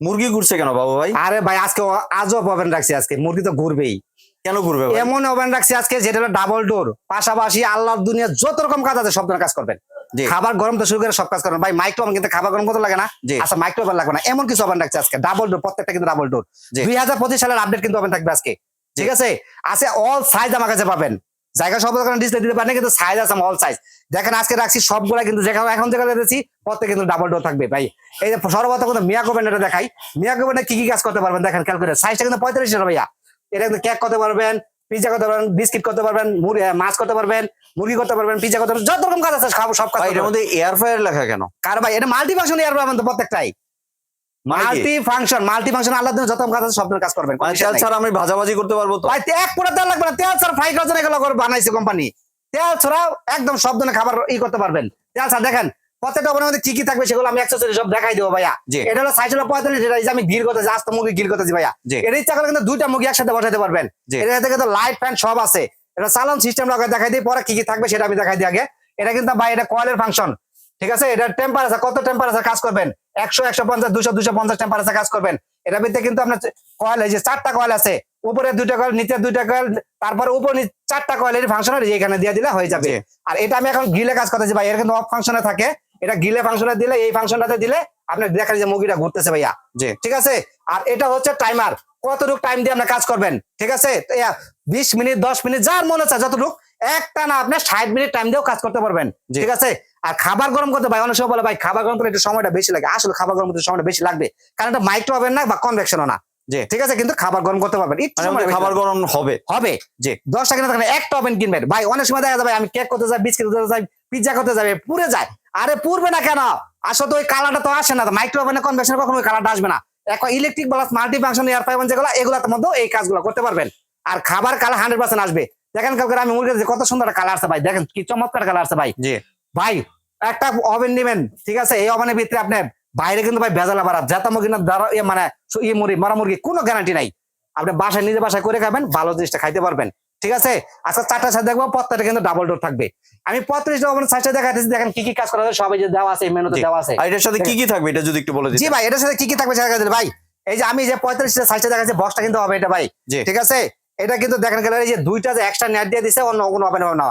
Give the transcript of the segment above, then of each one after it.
মুরগি ঘুরছে কেন বাবু ভাই? আরে ভাই আজকে আজও ওভেন রাখছি আজকে। মুরগি তো ঘুরবেই। কেন ঘুরবে এমন ওভেন রাখছি আজকে যেটা হলো ডাবল ডোর পাশাপাশি আল্লাহর দুনিয়া যত রকম কাজ আছে সব কাজ করবেন। খাবার গরম তো শুরু করে সব কাজ করবেন। ভাই মাইক্রো ওভেন কিন্তু খাবার গরম করতে লাগে না। আচ্ছা মাইক্রো ওভেন লাগবে না। এমন কিছু ওভেন রাখছে আজকে। ডাবল ডোর প্রত্যেকটা কিন্তু ডাবল ডোর। দুই হাজার পঁচিশ সালের আপডেট কিন্তু ওভেন থাকবে আজকে। ঠিক আছে? আছে অল সাইজ আমার কাছে পাবেন। জায়গা সব দোকানে ডিসপ্লে দিতে পারেন কিন্তু সাইজ আছে অল সাইজ দেখেন আজকে রাখছি সবগুলা কিন্তু যেখানে এখন যেখানে দিয়েছি প্রত্যেক কিন্তু ডাবল ডোর থাকবে ভাই। এই যে সর্বপ্রথম কিন্তু মিয়া কোভেন এটা দেখাই। মিয়া কোভেনে কি কি কাজ করতে পারবেন? দেখেন খেয়াল করে সাইজটা কিন্তু পঁয়তাল্লিশ টাকা ভাইয়া। এটা কিন্তু কেক করতে পারবেন পিজা করতে পারবেন বিস্কিট করতে পারবেন মাছ করতে পারবেন মুরগি করতে পারবেন পিজা করতে পারবেন যত রকম কাজ আছে সব সব কাজ পারবেন। মধ্যে এয়ার ফ্রায়ার লেখা কেন? কার ভাই এটা মাল্টি ফাংশন এয়ার তো প্রত্যেকটাই? মাল্টি ফাংশন মাল্টি ফাংশন আল্লাহ যত রকম কাজ আছে সব কাজ করবেন মানে তেল ছাড়া আমি ভাজাভাজি করতে পারব তো? ভাই এক পুরো তেল লাগবে না। তেল ছাড়া ফ্রাই করার জন্য এগুলো বানাইছে কোম্পানি তেল ছাড়াও একদম সব ধরনের খাবার ই করতে পারবেন। তেল ছাড়া দেখেন প্রত্যেকটা মধ্যে কি কি থাকবে সেগুলো আমি একশো সব দেখাই দেবো ভাইয়া। এটা হলো সাইজ হলো পঁয়তাল্লিশ এটা আমি গিল করতে আস্ত মুরগি গিল করতেছি ভাইয়া। এটা ইচ্ছা করলে কিন্তু দুইটা মুরগি একসাথে বসাতে পারবেন। এটা থেকে তো লাইট ফ্যান সব আছে। এটা সিস্টেম দেখাই দিই পরে কি কি থাকবে সেটা আমি দেখাই দিই আগে। এটা কিন্তু ভাই এটা কয়েলের ফাংশন ঠিক আছে? এটা টেম্পারেচার কত টেম্পারেচার কাজ করবেন? একশো একশো পঞ্চাশ দুশো দুশো পঞ্চাশ টেম্পারেচার কাজ করবেন। এটার ভিতরে কিন্তু আপনার কয়েল এই যে চারটা কয়েল আছে উপরে দুইটা কয়েল নিচে দুইটা কয়েল তারপরে উপর চারটা কয়েলের ফাংশন এখানে দিয়ে দিলে হয়ে যাবে। আর এটা আমি এখন গিলে কাজ করতেছি ভাই এর কিন্তু অফ ফাংশনে থাকে। এটা গিলে ফাংশনে দিলে এই ফাংশনটাতে দিলে আপনি দেখেন যে মুরগিটা ঘুরতেছে ভাইয়া। জি। ঠিক আছে? আর এটা হচ্ছে টাইমার কতটুকু টাইম দিয়ে আপনি কাজ করবেন? ঠিক আছে? বিশ মিনিট দশ মিনিট যার মনে চায় যতটুকু একটা না আপনার ষাট মিনিট টাইম দিয়েও কাজ করতে পারবেন। ঠিক আছে? আর খাবার গরম করতে ভাই অনেক সময় বলে ভাই খাবার গরম করতে একটু সময়টা বেশি লাগে। আসলে খাবার গরম করতে সময়টা বেশি লাগবে। কারণ এটা মাইক্রো ওভেন না বা কনভেকশনও না। জি। ঠিক আছে? কিন্তু খাবার গরম করতে পারবেন। মানে খাবার গরম হবে। হবে। জি। দশ টাকা থাকলে একটা ওভেন কিনবেন। ভাই অনেক সময় দেখা যাবে আমি কেক করতে যাই বিস্কিট করতে যাই পিজ্জা করতে যাবে পুড়ে যায়। আরে পুড়বে না কেন? আসলে তো ওই কালারটা তো আসে না। মাইক্রো ওভেনে কনভেকশন কখনো ওই কালারটা আসবে না। এখন ইলেকট্রিক প্লাস মাল্টি ফাংশন এয়ার পাইবেন যেগুলো এগুলোর মধ্যে এই কাজগুলো করতে পারবেন। আর খাবার কালার হান্ড্রেড পার্সেন্ট আসবে। দেখেন কালকে আমি মুরগি কত সুন্দর কালার আছে ভাই। দেখেন কি চমৎকার কালার আছে ভাই। জি। ভাই একটা ওভেন নেবেন ঠিক আছে? এই ওভেনের ভিতরে আপনি বাইরে কিন্তু ভাই ভেজাল আবার জাতা মুরগি না দ্বারা মানে ইয়ে মুরগি মরা মুরগি কোনো গ্যারান্টি নাই। আপনি বাসায় নিজে বাসায় করে খাবেন ভালো জিনিসটা খাইতে পারবেন ঠিক আছে? আজকে চারটা সাইজ দেখব প্রত্যেকটা কিন্তু ডাবল ডোর থাকবে। আমি পঁয়ত্রিশটা ওভেন সাইজটা দেখাতেছি দেখেন কি কি কাজ করা যায় সবাই যে দেওয়া আছে মেনুতে। দেওয়া আছে। আর এটার সাথে কি কি থাকবে এটা যদি একটু বলে জি ভাই এটার সাথে কি কি থাকবে সেটা ভাই এই যে আমি যে পঁয়ত্রিশটা সাইজটা দেখাচ্ছি বক্সটা কিন্তু হবে এটা ভাই ঠিক আছে? এটা কিন্তু দেখেন গেলে এই যে দুইটা যে এক্সট্রা নেট দিয়ে দিছে অন্য কোনো ওভেন হবে না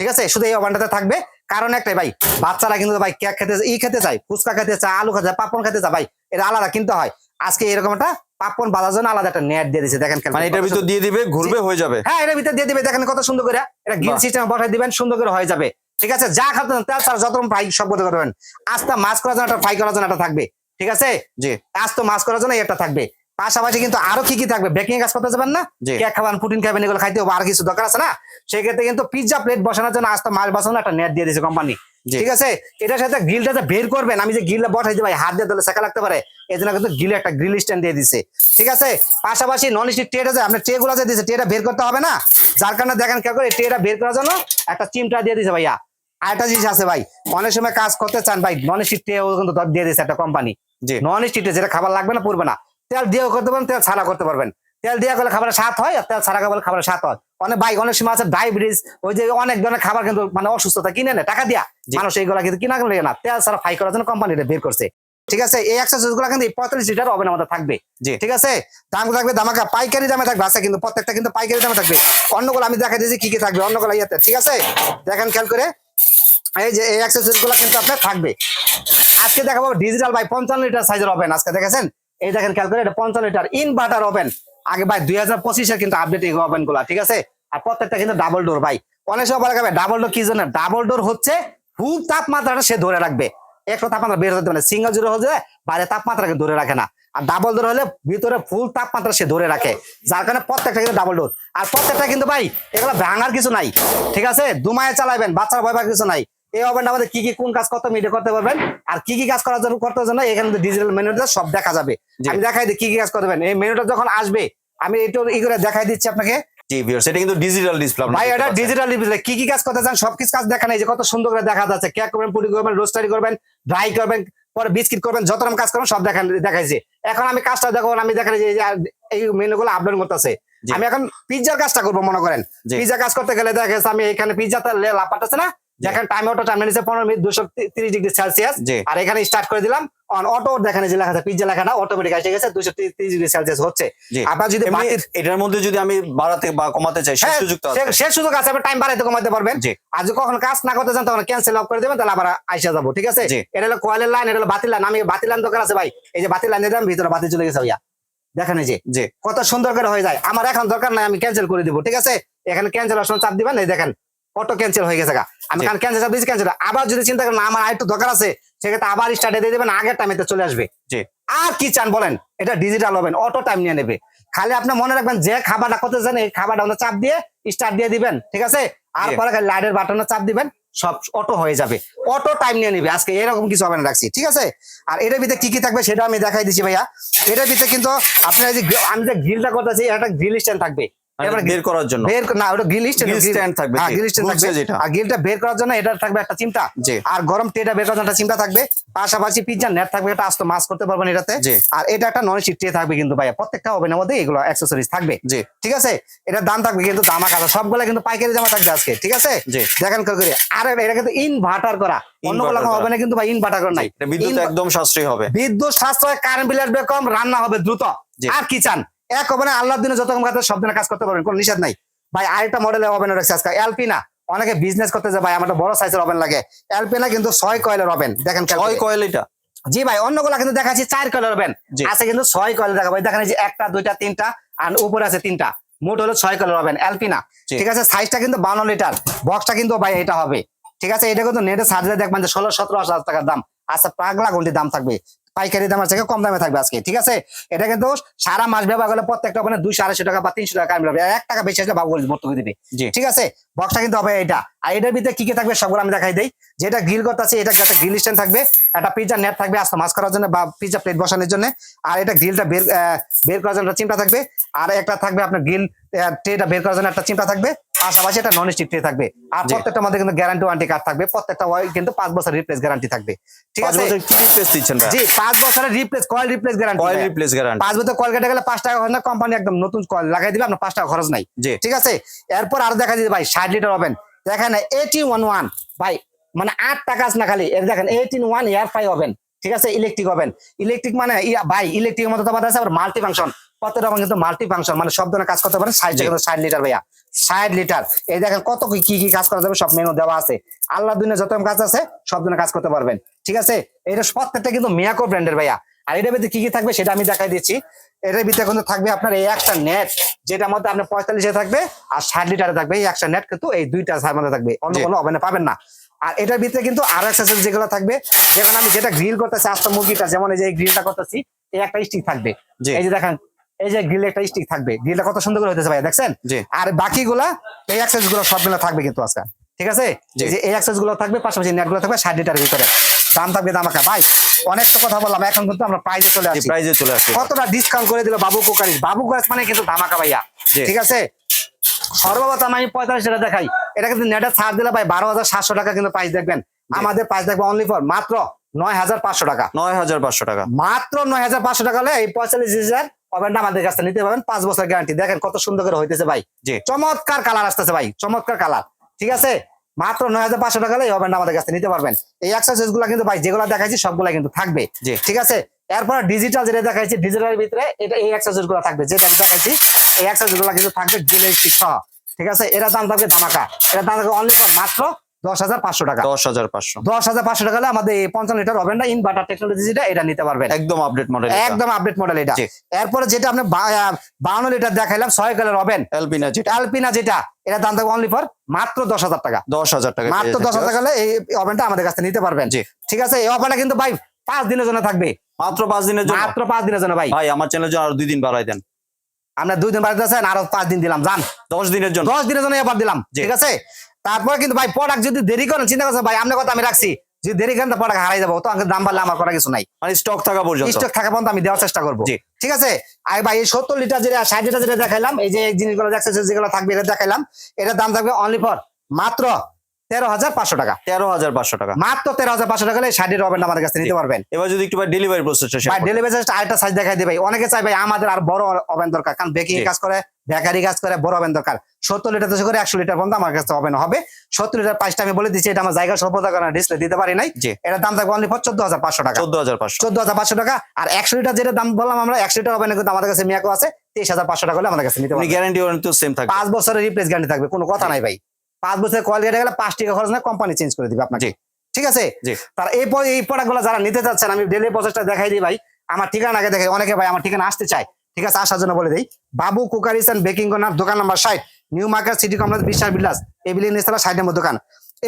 ঠিক আছে? শুধু এই ওভেনটাতে থাকবে। কারণ একটাই ভাই বাচ্চারা কিন্তু ভাই কেক খেতে ই খেতে চায় ফুচকা খেতে চায় আলু খেতে চায় পাপন খেতে চায় ভাই এটা আলাদা কিনতে হয়। আজকে এরকম একটা পাপন বাজার জন্য আলাদা একটা নেট দিয়ে দিছে দেখেন মানে এটার ভিতর দিয়ে দিবে ঘুরবে হয়ে যাবে। হ্যাঁ এটার ভিতরে দিয়ে দিবে দেখেন কত সুন্দর করে এটা বাহ। সিস্টেম বসাই দিবেন সুন্দর করে হয়ে যাবে। ঠিক আছে যা খাতে তেল ছাড়া যত ফ্রাই সব করতে পারবেন। আস্তা মাছ করার জন্য একটা ফ্রাই করার জন্য একটা থাকবে। ঠিক আছে? জি। আস্ত মাছ করার জন্য একটা থাকবে। পাশাপাশি কিন্তু আরও কি কি থাকবে? বেকিং কাজ করতে যাবেন না? কেক খাবেন পুটিন খাবেন এগুলো খাইতে হবে আর কিছু দরকার আছে না? সেক্ষেত্রে কিন্তু পিৎজা প্লেট বসানোর জন্য আস্তে মাছ বসানোর একটা নেট দিয়ে দিয়েছে কোম্পানি ঠিক আছে? এটার সাথে গ্রিলটা যে বের করবেন আমি যে গ্রিলটা বসাই দিই ভাই হাত দিয়ে দিলে শেখা লাগতে পারে। এই জন্য কিন্তু গ্রিলে একটা গ্রিল স্ট্যান্ড দিয়ে দিছে ঠিক আছে? পাশাপাশি নন স্টিক ট্রেটা যে আপনার ট্রে গুলো যে দিছে ট্রেটা বের করতে হবে না? যার কারণে দেখেন কেউ করে ট্রেটা বের করার জন্য একটা চিমটা দিয়ে দিছে ভাইয়া। আরেকটা জিনিস আছে ভাই অনেক সময় কাজ করতে চান ভাই নন স্টিক ট্রে কিন্তু দিয়ে দিছে একটা কোম্পানি জি। নন স্টিক যেটা খাবার লাগবে না পড়বে না। তেল দিয়েও করতে পারেন তেল ছাড়া করতে পারবেন। তেল দিয়ে করলে খাবারের স্বাদ হয় আর তেল ছাড়া করলে খাবারের স্বাদ হয়। অনেক ভাই অনেক সময় আছে ডায়াবেটিস ওই যে অনেক ধরনের খাবার কিন্তু মানে অসুস্থতা কিনে নেয় টাকা দিয়া। মানুষ এইগুলা কিন্তু কিনা করে না তেল ছাড়া ফ্রাই করার জন্য কোম্পানিটা বের করছে। ঠিক আছে? এই এক্সারসাইজগুলো কিন্তু পঁয়তাল্লিশ লিটার ওভেন আমাদের থাকবে। জি। ঠিক আছে? দাম থাকবে দামাকা পাইকারি দামে থাকবে আছে কিন্তু প্রত্যেকটা কিন্তু পাইকারি দামে থাকবে। অন্যগুলো আমি দেখা দিয়েছি কি কি থাকবে অন্যগুলো ইয়াতে ঠিক আছে? দেখেন খেয়াল করে। এই যে এই এক্সারসাইজগুলো কিন্তু আপনার থাকবে। আজকে দেখাবো ডিজিটাল ভাই পঞ্চান্ন লিটার সাইজের ওভেন আজকে দেখেছেন? এই দেখেন খেয়াল করে এটা পঞ্চান্ন লিটার ইনভার্টার ওভেন আগে ভাই দুই হাজার পঁচিশের কিন্তু আপডেট এই ওভেনগুলা ঠিক আছে? আর প্রত্যেকটা কিন্তু ডাবল ডোর ভাই। অনেক সময় বলা যাবে ডাবল ডোর কি জন্য ডাবল ডোর হচ্ছে ফুল তাপমাত্রাটা সে ধরে রাখবে। একটু তাপমাত্রা বের হতে পারে সিঙ্গেল জিরো হলে বাইরে তাপমাত্রাকে ধরে রাখে না। আর ডাবল ডোর হলে ভিতরে ফুল তাপমাত্রা সে ধরে রাখে। যার কারণে প্রত্যেকটা কিন্তু ডাবল ডোর আর প্রত্যেকটা কিন্তু ভাই, এগুলো ভাঙার কিছু নাই, ঠিক আছে? দুমায় চালাবেন বাচ্চারা ভয় কিছু নাই। এই ওভেনটা আমাদের কি কি কোন কাজ কত মিনিটে করতে পারবেন। আর কি কি কাজ করার জন্য করতে জন্য এখানে ডিজিটাল মেনুটা সব দেখা যাবে। আমি দেখাই দিই কি কি কাজ করবেন এই মেনুটা যখন আসবে আমি একটু ই করে দেখাই দিচ্ছি আপনাকে। এটা কিন্তু ডিজিটাল ডিসপ্লে ভাই এটা ডিজিটাল ডিসপ্লে কি কি কাজ করতে চান সব কিছু কাজ দেখা নেই যে কত সুন্দর করে দেখা যাচ্ছে। কেক করবেন পুডিং করবেন রোস্টারি করবেন ড্রাই করবেন পরে বিস্কিট করবেন যত রকম কাজ করবেন সব দেখা দেখাইছে। এখন আমি কাজটা দেখো আমি দেখাই যে এই মেনুগুলো আপলোড করতেছে। আমি এখন পিৎজার কাজটা করব মনে করেন। জি। পিৎজা কাজ করতে গেলে দেখা আমি এখানে পিৎজাতে লাপাটাছে না। যেখানে টাইম ওটা টাইম নিচ্ছে পনেরো মিনিট দুশো তিরিশ ডিগ্রি সেলসিয়াস আর এখানে স্টার্ট করে দিলাম। অন অটো দেখেন যে লেখা পিজ্জা লেখাটা অটোমেটিক এসে গেছে দুশো তিরিশ ডিগ্রি সেলসিয়াস হচ্ছে। আপনার যদি এটার মধ্যে যদি আমি বাড়াতে বা কমাতে চাই সেই হ্যাঁ, সুযোগ সে- সুযোগ আছে আপনি টাইম বাড়াইতে কমাতে পারবেন। জি। আর যদি কখন কাজ না করতে চান তখন ক্যান্সেল অফ করে দেবেন তাহলে আবার আইসা যাব ঠিক আছে। এটা হলো কয়েলের লাইন এটা হলো বাতিল লাইন আমি বাতিল লাইন দরকার আছে ভাই এই যে বাতিল লাইন দিলাম ভিতরে বাতি চলে গেছে ভাইয়া। দেখেন এই যে কত সুন্দর করে হয়ে যায়। আমার এখন দরকার নাই আমি ক্যান্সেল করে দিব ঠিক আছে? এখানে ক্যান্সেল অপশন চাপ দিবেন এই দেখেন অটো ক্যান্সেল হয়ে গেছে আমি কারণ ক্যান্সেল দিয়েছি ক্যান্সেল আবার যদি চিন্তা করেন আমার আরেকটু দরকার আছে সেক্ষেত্রে আবার স্টার্টে দিয়ে দেবেন আগের টাইমে চলে আসবে। আর কি চান বলেন? এটা ডিজিটাল হবেন অটো টাইম নিয়ে নেবে। খালি আপনি মনে রাখবেন যে খাবারটা করতে চান এই খাবারটা ওখানে চাপ দিয়ে স্টার্ট দিয়ে দিবেন ঠিক আছে? আর পরে লাইটের বাটনে চাপ দিবেন সব অটো হয়ে যাবে। অটো টাইম নিয়ে নিবে আজকে এরকম কিছু হবে না রাখছি ঠিক আছে? আর এটার ভিতরে কি কি থাকবে সেটা আমি দেখাই দিচ্ছি ভাইয়া। এটার ভিতরে কিন্তু আপনার যে আমি যে গ্রিলটা করতেছি একটা গ্রিল স্ট্যান্ড থাকবে। বের করার জন্য। বের না ওটা গ্রিল স্ট্যান্ড থাকবে, হ্যাঁ গ্রিল স্ট্যান্ড থাকবে। আর গ্রিলটা বের করার জন্য এটা থাকবে একটা চিমটা। আর গরম টেটা বের করার জন্য একটা চিমটা থাকবে। পাশাপাশি পিজ্জা নেট থাকবে এটা আস্ত মাছ করতে পারবেন এটাতে। আর এটা একটা নন স্টিক ট্রে থাকবে কিন্তু ভাইয়া। প্রত্যেকটা ওভেনের মধ্যে এগুলো অ্যাক্সেসরিজ থাকবে। জি। ঠিক আছে? এটার দাম থাকবে কিন্তু দাম আকার সবগুলা কিন্তু পাইকারি দামে থাকবে আজকে। ঠিক আছে? দেখেন করে। আর এটা কিন্তু ইনভার্টার করা। অন্য কোনো Inverter করা। ওভেনে কিন্তু ভাই ইনভার্টার করা নাই। বিদ্যুৎ একদম সাশ্রয়ী হবে। বিদ্যুৎ সাশ্রয় কারেন্ট বিল আসবে কম রান্না হবে দ্রুত। আর কি চান? এক ওভেনে আল্লাহর দিনে যত কম কাজ সব দিনে কাজ করতে পারবেন কোনো নিষেধ নাই। ভাই আরেকটা মডেলের ওভেন রয়েছে আজকে এলপি না? অনেকে বিজনেস করতে যায় ভাই আমার বড় সাইজের ওভেন লাগে। এলপি না কিন্তু ছয় কয়েলের ওভেন দেখেন ছয় কয়েল এটা? জি ভাই অন্যগুলা কিন্তু দেখাচ্ছি চার কয়েলের ওভেন আছে কিন্তু ছয় কয়েল দেখা ভাই দেখেন যে একটা দুইটা তিনটা আর উপরে আছে তিনটা। মোট হলো ছয় কয়েলের ওভেন এলপি না? ঠিক আছে সাইজটা কিন্তু বান্ন লিটার বক্সটা কিন্তু ভাই এটা হবে। ঠিক আছে এটা কিন্তু নেটে সার্জে দেখবেন যে ষোলো সতেরো হাজার টাকার দাম। আচ্ছা পাগলা ঘন্টির দাম থাকবে। পাইকারি দামের থেকে কম দামে থাকবে আজকে ঠিক আছে? এটা কিন্তু সারা মাস ব্যবহার করলে প্রত্যেকটা ওখানে দুইশো আড়াইশো টাকা বা তিনশো টাকা কামড়ে এক টাকা বেশি আসলে বাবু ভর্তুকি দিবে। ঠিক আছে? বক্সটা কিন্তু হবে এটা আর এটার ভিতরে কি কি থাকবে সবগুলো আমি দেখাই দিই। যেটা গ্রিল করতেছি এটা একটা গ্রিল স্ট্যান্ড থাকবে একটা পিজা নেট থাকবে আস্তে মাছ করার জন্য বা পিজা প্লেট বসানোর জন্য। আর এটা গ্রিলটা বের বের করার জন্য চিমটা থাকবে। আর একটা থাকবে আপনার গ্রিল ট্রেটা বের করার জন্য একটা চিমটা থাকবে পাশাপাশি একটা নন স্টিক ট্রে থাকবে। আর প্রত্যেকটা মধ্যে কিন্তু গ্যারান্টি ওয়ারেন্টি কার্ড থাকবে প্রত্যেকটা ওয়াই কিন্তু পাঁচ বছর রিপ্লেস গ্যারান্টি থাকবে। ঠিক আছে? কি রিপ্লেস দিচ্ছেন জি পাঁচ বছরের replace coil replace guarantee coil replace guarantee পাঁচ বছর কয়েল কেটে গেলে পাঁচ টাকা খরচ না কোম্পানি একদম নতুন কয়েল লাগাই দিবে আপনার পাঁচ টাকা খরচ নাই। জি। ঠিক আছে? এরপর আরও দেখা দিতে ভাই ষাট লিটার হবেন দেখেন এইটি ওয়ান ওয়ান ভাই মানে আট টাকা আছে না খালি। এর দেখেন এইটিন ওয়ান ইয়ার ফাই হবেন ঠিক আছে? ইলেকট্রিক হবেন ইলেকট্রিক মানে ভাই ইলেকট্রিক মতো তোমার আছে আবার মাল্টি ফাংশন রকম কিন্তু মাল্টি ফাংশন মানে সব ধরনের কাজ করতে পারেন। ষাট ষাট লিটার ভাইয়া। ষাট লিটার এই দেখেন কত কি কি কাজ করা যাবে সব মেনু দেওয়া আছে। আল্লাহ দিনে যত কাজ আছে সব ধরনের কাজ করতে পারবেন। ঠিক আছে? এটা প্রত্যেকটা কিন্তু মিয়াকো ব্র্যান্ডের ভাইয়া। আর এটার ভিতরে কি কি থাকবে সেটা আমি দেখাই দিচ্ছি। এটার ভিতরে কিন্তু থাকবে আপনার এই একটা নেট যেটার মধ্যে আপনার পঁয়তাল্লিশে থাকবে আর ষাট লিটারে থাকবে এই একটা নেট কিন্তু এই দুইটা সার মধ্যে থাকবে। অন্য কোনো ওভেনে পাবেন না। আর এটার ভিতরে কিন্তু আরও এক্সেসরিজ যেগুলো থাকবে যেখানে আমি যেটা গ্রিল করতেছি আস্ত মুরগিটা যেমন এই যে গ্রিলটা করতেছি এই একটা স্টিক থাকবে। এই যে দেখেন এই যে গ্রিল একটা স্টিক থাকবে। গ্রিলটা কত সুন্দর করে হইতেছে ভাই দেখছেন? আর বাকিগুলা এই অ্যাক্সেসগুলো সবগুলো থাকবে কিন্তু আজকে। ঠিক আছে? যে এই অ্যাক্সেসগুলো থাকবে পাশাপাশি নেটগুলো থাকবে ষাট লিটারের ভিতরে। দাম থাকবে দামাকা ভাই অনেক তো কথা বললাম এখন কিন্তু আমরা প্রাইজে চলে আসছি। প্রাইজে চলে আসছে। কতটা ডিসকাউন্ট করে দিল বাবু কোকারি? বাবু কোকারিস মানে কিন্তু ধামাকা ভাইয়া। ঠিক আছে? সর্বপ্রথম আমি পঁয়তাল্লিশ টাকা দেখাই। এটা কিন্তু নেটে ছাড় দিলে ভাই বারো হাজার সাতশো টাকা কিন্তু প্রাইস দেখবেন। আমাদের প্রাইস দেখব অনলি ফর মাত্র নয় হাজার পাঁচশো টাকা। নয় হাজার পাঁচশো টাকা। মাত্র নয় হাজার পাঁচশো টাকা হলে এই পঁয়তাল্লিশ হাজার ওভেনটা আমাদের কাছে নিতে পারবেন। পাঁচ বছর গ্যারান্টি দেখেন কত সুন্দর করে হইতেছে ভাই। জি। চমৎকার কালার আসতেছে ভাই। চমৎকার কালার ঠিক আছে? মাত্র নয় হাজার পাঁচশো টাকা ওভেনটা আমাদের কাছে নিতে পারবেন। এই এক্সারসাইজগুলো কিন্তু ভাই যেগুলো দেখাইছি সবগুলা কিন্তু থাকবে। জি। ঠিক আছে? এরপর ডিজিটাল যেটা দেখাইছি ডিজিটালের ভিতরে এটা এই এক্সারসাইজগুলো থাকবে। যেটা দেখাইছি এই এক্সারসাইজগুলো কিন্তু থাকবে গ্রিলের সহ। ঠিক আছে? এরা দাম থাকবে ধামাকা। এটা দাম থাকবে অনলি মাত্র দশ হাজার পাঁচশো টাকা। দশ হাজার পাঁচশো। দশ হাজার পাঁচশো টাকা হলে আমাদের এই পঞ্চান্ন লিটার ওভেনটা ইনভার্টার টেকনোলজি যেটা এটা নিতে পারবেন। একদম আপডেট মডেল একদম আপডেট মডেল এটা। এরপরে যেটা আপনি বাউন্ন লিটার দেখাইলাম ছয় কালার ওভেন এলপিনা যেটা। যেটা এটা দাম থাকবে অনলি ফর মাত্র দশ হাজার টাকা। দশ হাজার টাকা মাত্র দশ হাজার টাকা হলে এই ওভেনটা আমাদের কাছে নিতে পারবেন। ঠিক আছে এই অফারটা কিন্তু ভাই পাঁচ দিনের জন্য থাকবে। মাত্র পাঁচ দিনের জন্য? মাত্র পাঁচ দিনের জন্য ভাই। ভাই আমার চ্যানেলের জন্য আরও দুই দিন বাড়াই দেন। আমরা দুই দিন বাড়িতে আছেন আরও পাঁচ দিন দিলাম যান। দশ দিনের জন্য? দশ দিনের জন্য এবার দিলাম। ঠিক আছে? তারপরে কিন্তু ভাই প্রোডাক্ট যদি দেরি করেন চিন্তা করছেন ভাই আপনার কথা আমি রাখছি। যদি দেরি করেন প্রোডাক্ট হারাই যাব। তো আমাকে দাম বাড়লে আমার করা কিছু নাই। মানে স্টক থাকা পর্যন্ত। স্টক থাকা পর্যন্ত আমি দেওয়ার চেষ্টা করব। ঠিক আছে? আর ভাই এই সত্তর লিটার যেটা ষাট লিটার যেটা দেখাইলাম এই যে জিনিসগুলো দেখছে যেগুলো থাকবে এটা দেখাইলাম। এটার দাম থাকবে অনলি ফর মাত্র তেরো হাজার পাঁচশো টাকা। তেরো হাজার পাঁচশো টাকা। মাত্র তেরো হাজার পাঁচশো টাকা হলে ষাটের আমাদের কাছে নিতে পারবেন। এবার যদি একটু ডেলিভারি প্রসেসটা ভাই ডেলিভারি আরেকটা সাইজ দেখাই ভাই। অনেকে চাই ভাই আমাদের আর বড় ওভেন দরকার কারণ বেকিং কাজ করে বেকারি কাজ করে বড় ওভেন দরকার। সত্তর লিটার থেকে করে একশো লিটার পর্যন্ত আমার কাছে ওভেন হবে। সত্তর লিটার প্রাইসটা আমি বলে দিচ্ছি এটা আমার জায়গা স্বল্পতা কারণে ডিসপ্লে দিতে পারি নাই। জি। এটার দাম থাকবে অনলি চোদ্দ হাজার পাঁচশো টাকা। চোদ্দ হাজার পাঁচশো। চোদ্দ হাজার পাঁচশো টাকা। আর একশো লিটার যেটা দাম বললাম আমরা একশো লিটার ওভেনে কিন্তু আমাদের কাছে মিয়াকো আছে তেইশ হাজার পাঁচশো টাকা হলে আমাদের কাছে নিতে পারবেন। গ্যারান্টি সেম থাকবে। পাঁচ বছরের রিপ্লেস গ্যারান্টি থাকবে কোনো কথা নাই ভাই। পাঁচ বছরের কয়েল গেটে গেলে পাঁচ টাকা খরচ না কোম্পানি চেঞ্জ করে দিবে আপনাকে। ঠিক আছে? তার এই এই প্রোডাক্টগুলো যারা নিতে চাচ্ছেন আমি ডেলি প্রসেসটা দেখাই দিই ভাই। আমার ঠিকানা আগে দেখে অনেকে ভাই আমার ঠিকানা আসতে চায়। ঠিক আছে? আসার জন্য বলে দিই। Babu cookeries and baking corner দোকান নাম্বার ষাট। New market city complex Biswas Bilas এই বিলিয়ন ইনস্টলা ষাট নম্বর দোকান।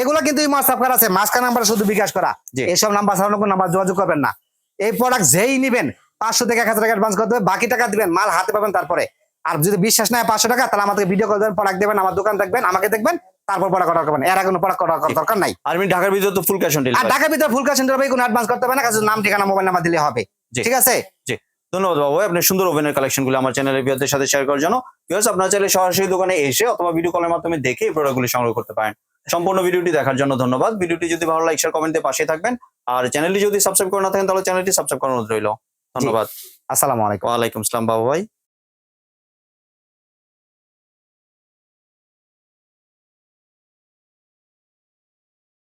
এগুলো কিন্তু এই হোয়াটসঅ্যাপ করা আছে। মাঝখানে নাম্বার শুধু বিকাশ করা। এইসব নাম্বার ছাড়ানো কোনো নাম্বার যোগাযোগ করবেন না। এই প্রোডাক্ট যেই নিবেন পাঁচশো থেকে এক হাজার টাকা অ্যাডভান্স করতে হবে বাকি টাকা দিবেন মাল হাতে পাবেন তারপরে। আর যদি বিশ্বাস না হয় পাঁচশো টাকা তাহলে আমাদের ভিডিও কল দেবেন প্রোডাক্ট দেবেন আমার দোকান দেখবেন আমাকে দেখবেন তারপর প্রোডাক্ট অর্ডার করবেন এর আগে কোনো প্রোডাক্ট অর্ডার করার দরকার নাই। আর আমি ঢাকার ভিতরে তো ফুল ক্যাশ অন আর ডেলিভারি ঢাকার ভিতরে ফুল কাজ সেন্টার কোনো অ্যাডভান্স করতে হবে না কাছে নাম ঠিকানা মোবাইল নাম্বার দিলে হবে। ঠিক আছে? ধন্যবাদ বাবু ভাই, আপনার সুন্দর ওভেনের কালেকশনগুলো আমার চ্যানেলের বিয়ারদের সাথে শেয়ার করার জন্য। বিকজ আপনারা চাইলে সরাসরি দোকানে এসে অথবা ভিডিও কলের মাধ্যমে দেখে এই প্রোডাক্টগুলি সংগ্রহ করতে পারেন। সম্পূর্ণ ভিডিওটি দেখার জন্য ধন্যবাদ। ভিডিওটি যদি ভালো লাইক শেয়ার কমেন্টে পাশে থাকবেন। আর চ্যানেলটি যদি সাবস্ক্রাইব করে না থাকেন তাহলে চ্যানেলটি সাবস্ক্রাইব করানো রইল। ধন্যবাদ। আসসালামু আলাইকুম। ওয়ালাইকুম আসসালাম বাবু ভাই।